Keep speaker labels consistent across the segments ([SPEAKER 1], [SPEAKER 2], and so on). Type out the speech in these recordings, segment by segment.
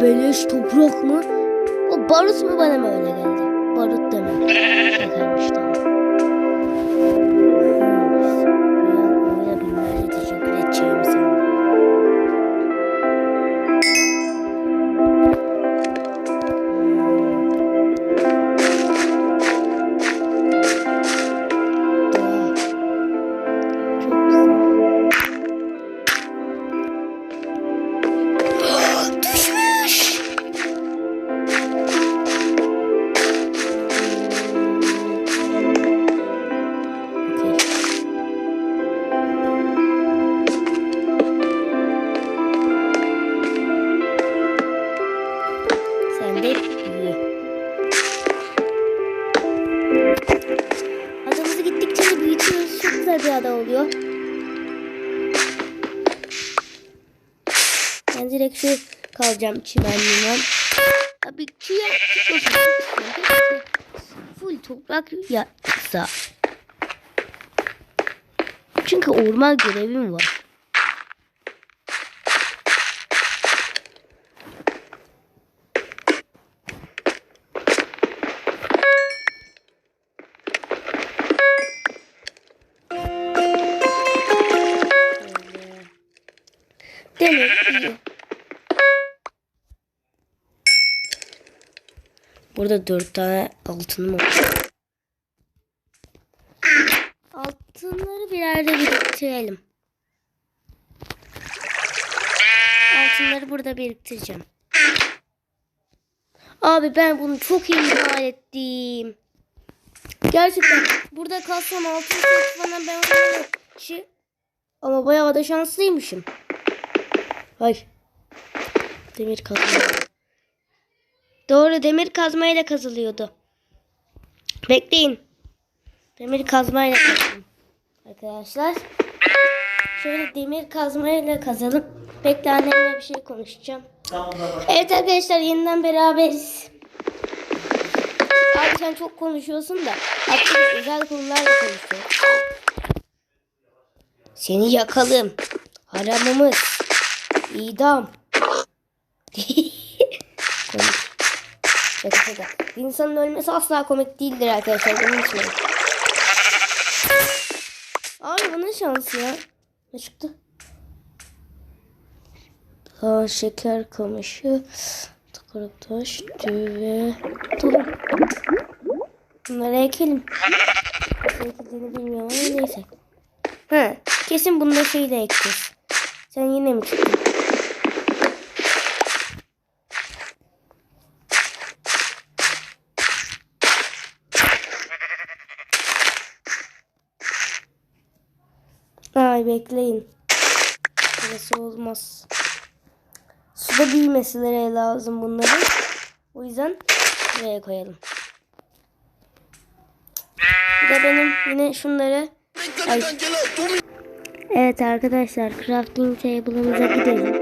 [SPEAKER 1] Beleş toprak mı? O barut mu bana mı öyle geldi? Barut demek. Şakarmış tamam. Güzel bir ada oluyor. Ben direkt şu kalacağım çimenliğine. Abi çiğ Full toprak yapsa. Çünkü orman görevim var. Burada dört tane altınım var. Altınları bir yerde biriktirelim. Altınları burada biriktireceğim. Abi ben bunu çok iyi ihmal ettim. Gerçekten burada kalsam altın falan ben onu. Ama bayağı da şanslıymışım. Ay. Demir kazma. Doğru demir kazmayla kazılıyordu. Bekleyin. Demir kazmayla kazalım. Arkadaşlar. Şöyle demir kazmayla kazalım. Bekle annemle bir şey konuşacağım. Evet arkadaşlar yeniden beraberiz. Abi sen çok konuşuyorsun da. Hatta özel konularla konuşuyor. Seni yakalım. Haramımız. İdam. Komik. Şaka şaka. Bir insanın ölmesi asla komik değildir arkadaşlar. Bunu unutmayın. Abi bu ne şansı ya? Ne çıktı? Ha, şeker kamışı, tıkırık taş, düve, tulum. Bunları ekelim. Ekildiğini bilmiyorum ama neyse. Ha, kesin bunda şey de ekeceğiz. Sen yine mi çıktın? Ay bekleyin. Burası olmaz. Suda büyümesilere lazım bunların. O yüzden buraya koyalım. Bir de benim yine şunları Ay. Evet arkadaşlar crafting table'ımıza gidelim.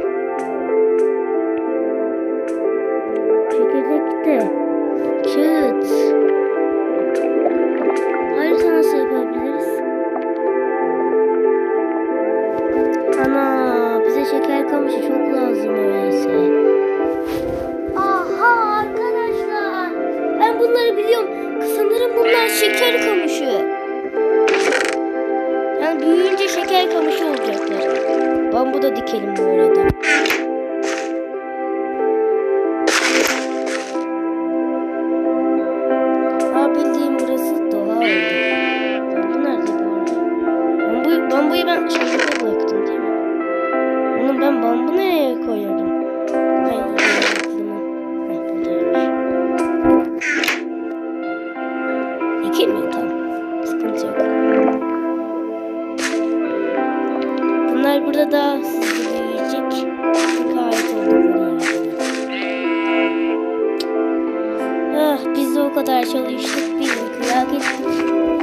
[SPEAKER 1] Kadar çalıştık. Bir kıyak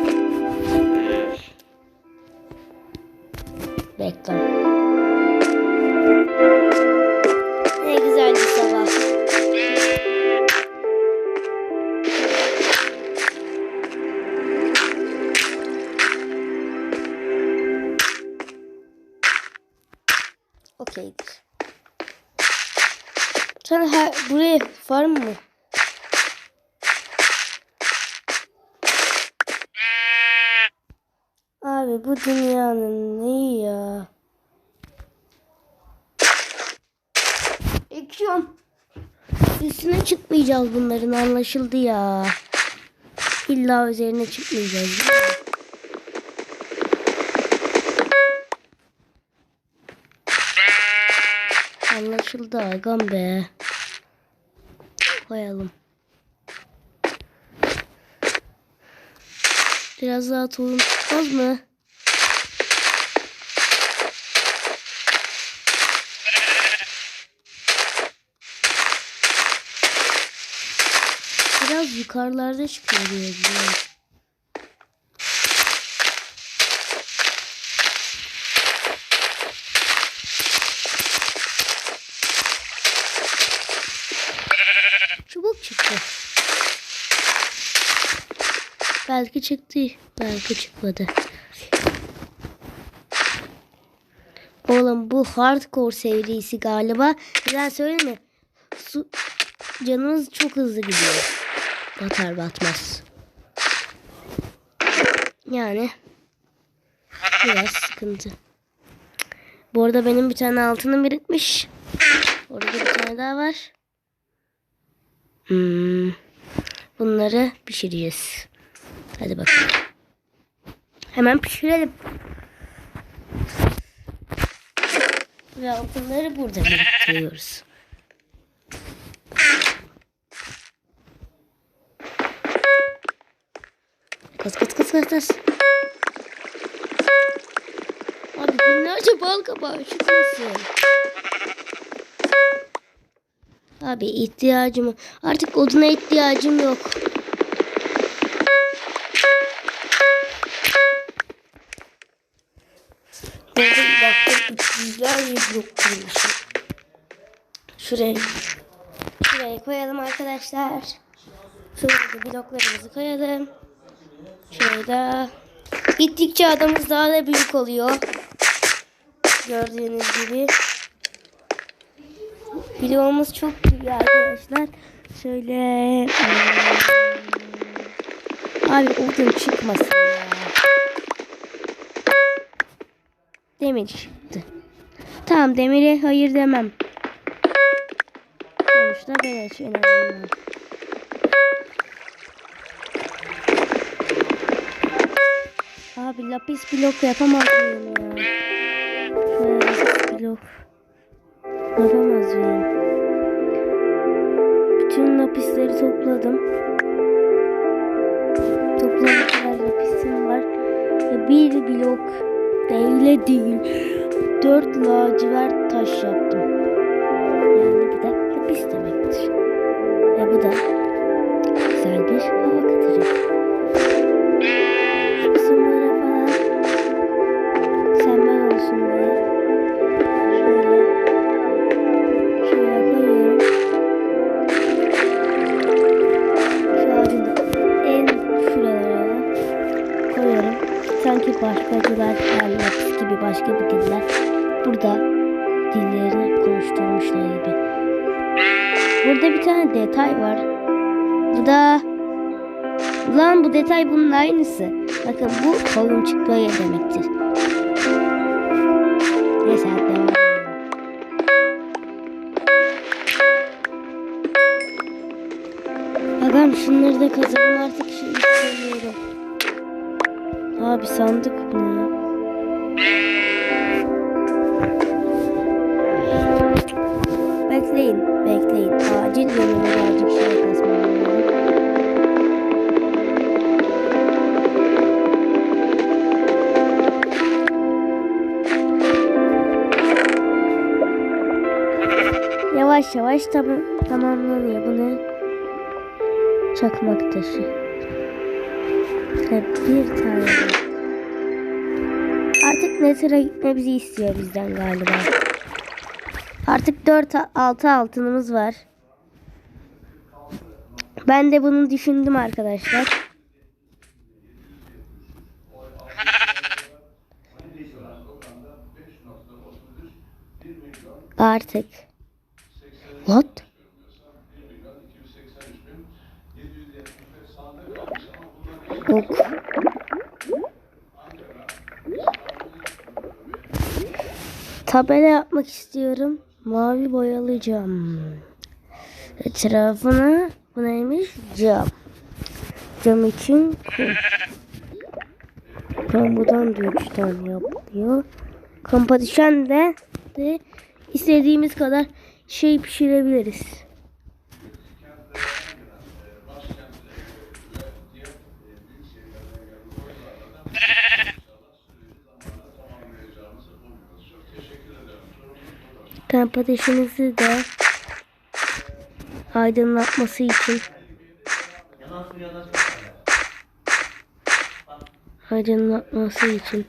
[SPEAKER 1] bu dünyanın neyi ya? Ekiyorum. Üstüne çıkmayacağız bunların anlaşıldı ya. İlla üzerine çıkmayacağız. Anlaşıldı agam be. Koyalım. Biraz daha tohum çıkmaz mı? Biraz yukarılarda çıkıyor diye biliyorum. Çubuk çıktı. Belki çıktı, belki çıkmadı. Oğlum bu hardcore serisi galiba. Güzel söyleyeyim mi? Su, canımız çok hızlı gidiyor. Batar batmaz. Yani biraz sıkıntı. Bu arada benim bir tane altınım birikmiş. Orada bir tane daha var. Hmm. Bunları pişireceğiz. Hadi bakalım. Hemen pişirelim. Ve altınları burada biriktiriyoruz. Kız kız kız kız kız. Abi binlerce bal kabağı çıkmasın. Abi ihtiyacım artık oduna ihtiyacım yok. Dedim baktım yüzlerce blok kurmuşum. Şuraya, şuraya koyalım arkadaşlar. Şuraya da bloklarımızı koyalım. Şurada. Gittikçe adamız daha da büyük oluyor. Gördüğünüz gibi. Bloğumuz çok büyük arkadaşlar. Şöyle. Abi odun çıkmasın ya. Demir çıktı. Tamam demire hayır demem. Sonuçta beleş en. Abi lapis blok yapamaz mıyım ya? Şöyle lapis blok. Yapamaz mıyım? Bütün lapisleri topladım. Toplam kadar lapisim var. Ve bir blok değil değil. Dört lacivert taş yaptım. Yani bu da lapis demektir. Ve bu da Burada bir tane detay var. Bu da Lan bu detay bunun aynısı. Bakın bu kolum çıkmaya demektir. Neyse devam. Agam şunları da kazalım artık şey istemiyorum. Abi sandık bu ya. Bekleyin, bekleyin. Yavaş tamam, tamamlanıyor. Bu ne? Çakmak taşı. Hep bir tane. Artık Nether'a gitmemizi istiyor bizden galiba. Artık 4 6 altınımız var. Ben de bunu düşündüm arkadaşlar. Artık. What? Yok. Tabela yapmak istiyorum. Mavi boyalayacağım. Etrafına bu neymiş? Cam. Cam için bambudan da 3 tane yapılıyor. Kampa de, de istediğimiz kadar şey pişirebiliriz. Kamp ateşimizi de aydınlatması için aydınlatması için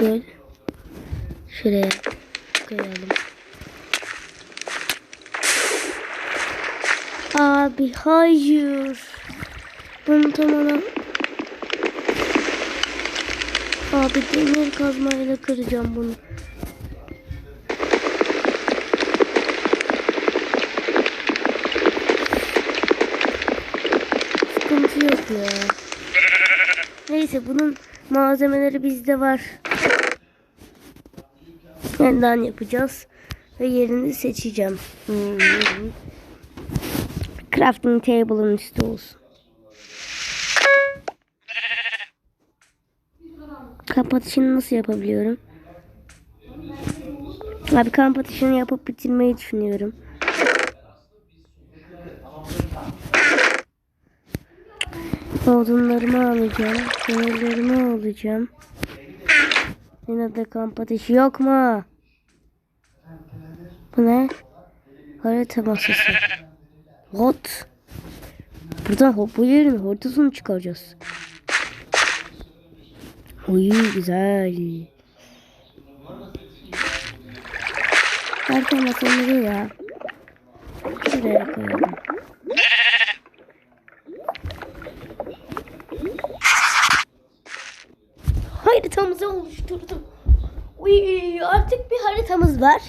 [SPEAKER 1] böyle şuraya koyalım. Abi hayır. Bunu tamamen Abi demir kazmayla kıracağım bunu. Sıkıntı yok ya. Neyse bunun malzemeleri bizde var. Yeniden yapacağız. Ve yerini seçeceğim. Hmm. Crafting table'ın üstü olsun. Kapatışını nasıl yapabiliyorum? Abi kamp yapıp bitirmeyi düşünüyorum. Odunlarımı alacağım. Demirlerimi alacağım. Yine de kamp ateşi yok mu? Bu ne? Harita masası. What? Buradan hop bu yerin haritasını çıkaracağız. Uy güzel. Harita masaları ya. Şuraya koyalım. Oluşturdum. Uy, artık bir haritamız var.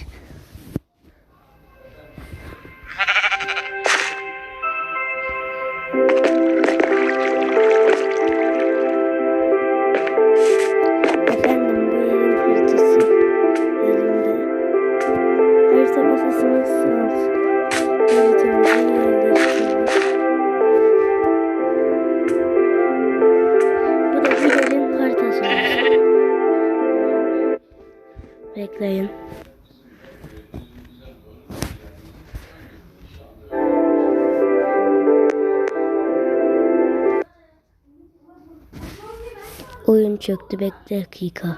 [SPEAKER 1] Bekleyin. Oyun çöktü bekle dakika.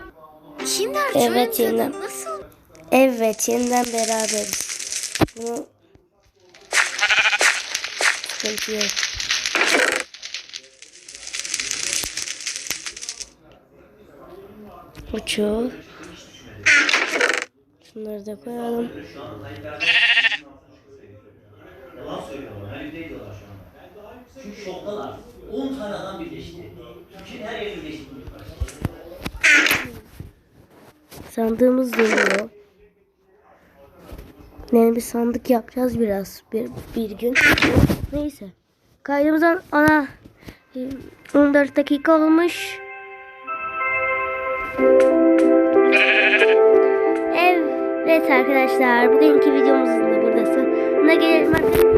[SPEAKER 2] Kinder
[SPEAKER 1] Evet, yeniden.
[SPEAKER 2] nasıl?
[SPEAKER 1] Evet yeniden beraberiz. Bunu yok. Uçuyor. Şunları da koyalım.
[SPEAKER 3] Yalan söylüyorlar. Halil diyorlar şu anda. Çünkü şoktalar. 10 tane adam birleşti. Türkiye'nin her yeri birleşti.
[SPEAKER 1] Sandığımız doluyor. Yani bir sandık yapacağız biraz bir, bir gün. Neyse. Kaydımızdan ana e, 14 dakika olmuş. Evet arkadaşlar bugünkü videomuzun da burada sonuna gelelim arkadaşlar.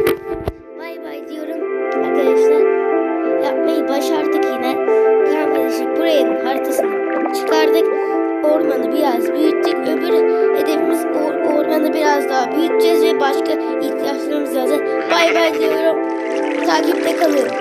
[SPEAKER 1] Bay bay diyorum arkadaşlar. Yapmayı başardık yine. Ateşi burayın haritasını çıkardık. Ormanı biraz büyüttük. Öbür hedefimiz or- ormanı biraz daha büyüteceğiz ve başka ihtiyaçlarımız lazım. Bay bay diyorum. Takipte kalın.